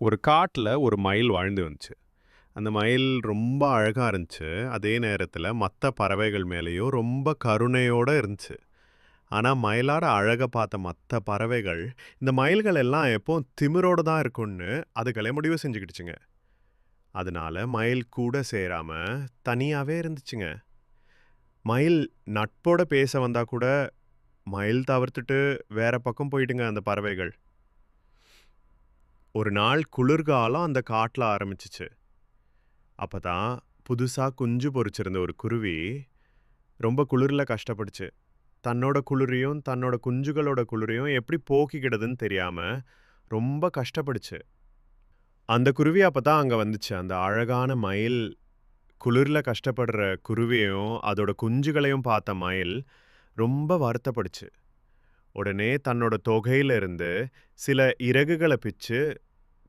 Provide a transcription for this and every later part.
ஒரு காட்டில் ஒரு மயில் வாழ்ந்து வந்துச்சு. அந்த மயில் ரொம்ப அழகாக இருந்துச்சு. அதே நேரத்தில் மற்ற பறவைகள் மேலேயும் ரொம்ப கருணையோடு இருந்துச்சு. ஆனால் மயிலாட அழகை பார்த்த மற்ற பறவைகள் இந்த மயில்கள் எல்லாம் எப்போ திமிரோட தான் இருக்கும்னு அதுகளே முடிவு செஞ்சுக்கிடுச்சுங்க. அதனால மயில் கூட சேராமல் தனியாகவே இருந்துச்சுங்க. மயில் நட்போட பேச வந்தால் கூட மயில் தவிர்த்துட்டு வேற பக்கம் போயிட்டுங்க அந்த பறவைகள். ஒரு நாள் குளிர்காலம் அந்த காட்டில் ஆரம்பிச்சிச்சு. அப்பதான் புதுசா குஞ்சு பொறிச்சிருந்த ஒரு குருவி ரொம்ப குளிர்ல கஷ்டப்பட்டுச்சு. தன்னோட குளிரையும் தன்னோட குஞ்சுகளோட குளிரையும் எப்படி போக்கிக்கிடுதுன்னு தெரியாம ரொம்ப கஷ்டப்படுச்சு அந்த குருவி அப்பதான் அங்க வந்துச்சு. அந்த அழகான மயில் குளிர்ல கஷ்டப்படுற குருவியையும் அதோட குஞ்சுகளையும் பார்த்த மயில் ரொம்ப வருத்தப்படுச்சு உடனே தன்னோட தொகையில இருந்து சில இறகுகளை பிச்சு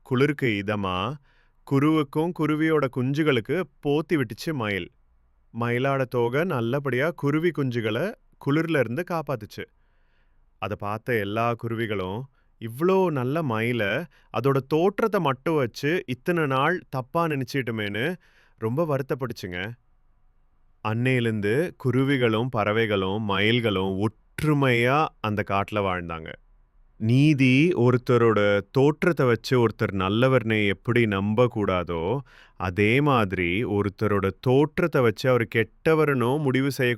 குளிருக்கு இதமா குருவுக்கும் குருவியோட குஞ்சுகளுக்கு போத்தி விட்டுச்சு மயில். மயிலாட தோகை நல்லபடியா குருவி குஞ்சுகளை குளிர்ல இருந்து காப்பாத்துச்சு. அதை பார்த்த எல்லா குருவிகளும் இவ்வளோ நல்ல மயிலை அதோட தோற்றத்தை மட்டும் வச்சு இத்தனை நாள் தப்பா நினைச்சிட்டுமேன்னு ரொம்ப வருத்தப்படுச்சுங்க அன்னையிலேருந்து குருவிகளும் பறவைகளும் மயில்களும் ஒற்றுமையா அந்த காட்டில் வாழ்ந்தாங்க. நீதி ஒருத்தரோட தோற்றத்தை வச்சு ஒருத்தர் நல்லவர்னே எப்படி நம்ப கூடாதோ அதே மாதிரி ஒருத்தரோட தோற்றத்தை வச்சு அவர் கெட்டவர்னோ முடிவு செய்ய